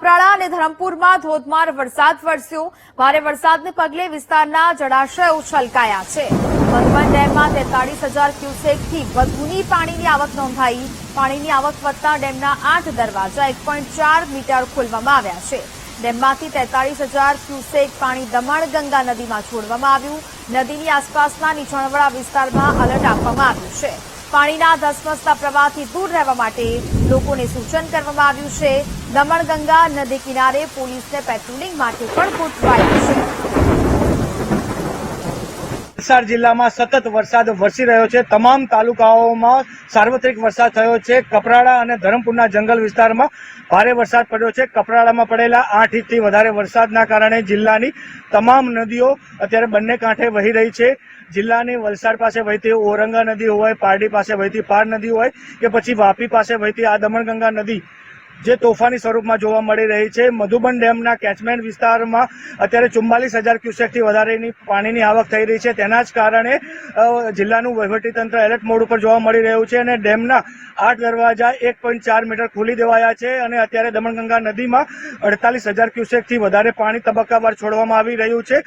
કપરાળા અને ધરમપુરમાં ધોધમાર વરસાદ વરસ્યો. ભારે વરસાદને પગલે વિસ્તારના જળાશયો છલકાયા છે. મધુબન ડેમમાં તેતાળીસ હજાર ક્યુસેકથી વધુની પાણીની આવક નોંધાઈ. પાણીની આવક વધતા ડેમના આઠ દરવાજા એક મીટર ખોલવામાં આવ્યા છે. ડેમમાંથી તેતાળીસ હજાર ક્યુસેક પાણી દમણ ગંગા નદીમાં છોડવામાં આવ્યું. નદીની આસપાસના નીચાણવાળા વિસ્તારમાં અલર્ટ આપવામાં આવ્યું છે. પાણીના ધસમસતા પ્રવાહથી દૂર રહેવા માટે લોકોને સૂચન કરવામાં આવ્યું છે. દમણગંગા નદી કિનારે પોલીસને પેટ્રોલિંગ માટે પણ ગોઠવાયું છે. વલસાડ જિલ્લામાં સતત વરસાદ વરસી રહ્યો છે. તમામ તાલુકાઓમાં સાર્વત્રિક વરસાદ થયો છે. કપરાડા અને ધરમપુરના જંગલ વિસ્તારમાં ભારે વરસાદ પડ્યો છે. કપરાડામાં પડેલા આઠ ઇંચથી વધારે વરસાદના કારણે જિલ્લાની તમામ નદીઓ અત્યારે બંને કાંઠે વહી રહી છે. જિલ્લાની વલસાડ પાસે વહેતી ઓરંગા નદી હોય, પારડી પાસે વહેતી પાર નદી હોય કે પછી વાપી પાસે વહેતી આ દમણગંગા નદી જે તોફાની સ્વરૂપમાં જોવા મળી રહી છે. મધુબન ડેમના કેચમેન્ટ વિસ્તારમાં અત્યારે ચુમ્માલીસ હજાર ક્યુસેકથી વધારેની પાણીની આવક થઈ રહી છે. તેના જ કારણે જિલ્લાનું વહીવટીતંત્ર એલર્ટ મોડ ઉપર જોવા મળી રહ્યું છે અને ડેમના આઠ દરવાજા એક પોઈન્ટ ચાર મીટર ખોલી દેવાયા છે અને અત્યારે દમણગંગા નદીમાં અડતાલીસ હજાર ક્યુસેકથી વધારે પાણી તબક્કાવાર છોડવામાં આવી રહ્યું છે.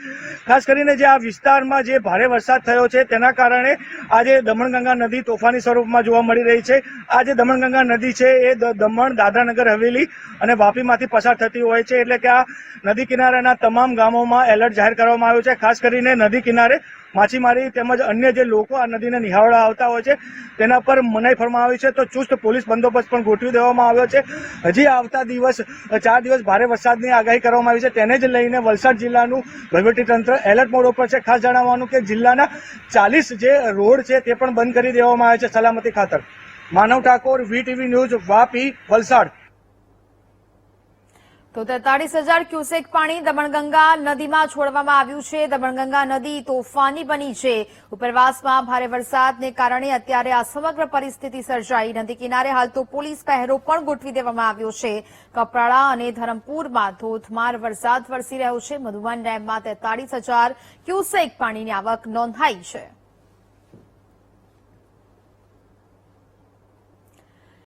ખાસ કરીને જે આ વિસ્તારમાં જે ભારે વરસાદ થયો છે, તેના કારણે આજે દમણગંગા નદી તોફાની સ્વરૂપમાં જોવા મળી રહી છે. આ જે દમણગંગા નદી છે, એ દમણ દાદરાનગર હવેલી અને વાપીમાંથી પસાર થતી હોય છે એટલે કે આ નદી કિનારાના તમામ ગામોમાં એલર્ટ જાહેર કરવામાં આવ્યું છે. ખાસ કરીને નદી કિનારે માછીમારી તેમજ અન્ય જે લોકો આ નદીને નિહાળવા આવતા હોય છે, તેના પર મનાઈ ફરવામાં આવી છે. તો ચુસ્ત પોલીસ બંદોબસ્ત પણ ગોઠવી દેવામાં આવ્યો છે. હજી આવતા દિવસ, ચાર દિવસ ભારે વરસાદની આગાહી કરવામાં આવી છે. તેને જ લઈને વલસાડ જિલ્લાનું વહીવટીતંત્ર એલર્ટ મોડ ઉપર છે. ખાસ જણાવવાનું કે જિલ્લાના ચાલીસ જે રોડ છે તે પણ બંધ કરી દેવામાં આવે છે. સલામતી ખાતર. Manav Thakor VTV news, Vapi, Valsad. તો તેતાળીસ હજાર ક્યુસેક પાણી દમણગંગા નદીમાં છોડવામાં આવ્યું છે. દમણગંગા નદી તોફાની બની છે. ઉપરવાસમાં ભારે વરસાદને કારણે અત્યારે આ સમગ્ર પરિસ્થિતિ સર્જાઈ. નદી કિનારે હાલ તો પોલીસ પહેરો પણ ગોઠવી દેવામાં આવ્યો છે. કપરાળા અને ધરમપુરમાં ધોધમાર વરસાદ વરસી રહ્યો છે. મધુબન ડેમમાં તેતાળીસ હજાર ક્યુસેક પાણીની આવક નોંધાઈ છે.